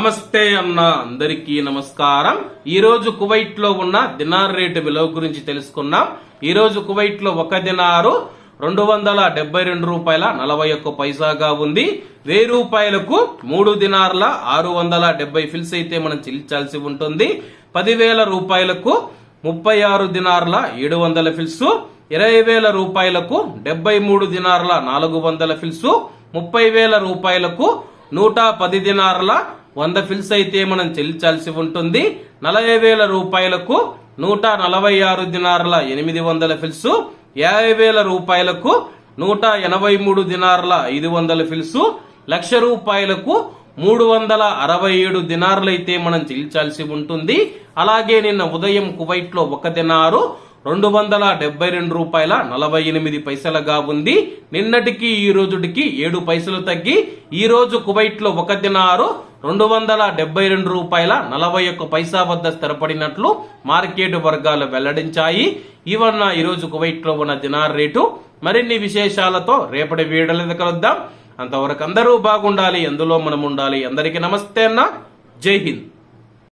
నమస్తే అన్న అందరికీ నమస్కారం. ఈరోజు కువైట్లో ఉన్న దినార్ రేటు విలువ గురించి తెలుసుకున్నాం ఈరోజు కువైట్లో ఒక దినారు రెండు వందల డెబ్బై రెండు రూపాయల నలభై ఒక్క పైసాగా ఉంది. వెయ్యి రూపాయలకు మూడు దినార్ల ఆరు వందల డెబ్బై ఫిల్స్ అయితే మనం చెల్లించాల్సి ఉంటుంది. పదివేల రూపాయలకు ముప్పై ఆరు దినార్ల ఏడు వందల ఫిల్స్ ఇరవై వేల రూపాయలకు డెబ్బై మూడు దినార్ల నాలుగు వందల ఫిల్స్ ముప్పై వేల రూపాయలకు నూట పది దినార్ల వంద ఫిల్స్ అయితే మనం చెల్లించాల్సి ఉంటుంది. నలభై వేల రూపాయలకు నూట నలభై ఆరు దినారుల ఎనిమిది వందల ఫిల్స్ యాభై వేల రూపాయలకు నూట ఎనభై మూడు దినారుల ఐదు వందల ఫిల్స్ లక్ష రూపాయలకు మూడు వందల అరవై ఏడు దినారులైతే మనం చెల్లించాల్సి ఉంటుంది. అలాగే నిన్న ఉదయం కువైట్లో ఒక దినారు రెండు వందల డెబ్బై రెండు రూపాయల నలభై ఎనిమిది పైసలుగా ఉంది. నిన్నటికి ఈ రోజుటికి ఏడు పైసలు తగ్గి ఈ రోజు కువైట్లో ఒక దినారు రెండు వందల డెబ్బై రెండు రూపాయల నలభై ఒక్క పైసా వద్ద స్థిరపడినట్లు మార్కెట్ వర్గాలు వెల్లడించాయి. ఇవన్న ఈ రోజు కువైట్లో ఉన్న దినార్ రేటు. మరిన్ని విశేషాలతో రేపటి వీడియోలు కలుద్దాం. అంతవరకు అందరూ బాగుండాలి ఎందులో మనం ఉండాలి అందరికీ నమస్తే అన్న. జై హింద్.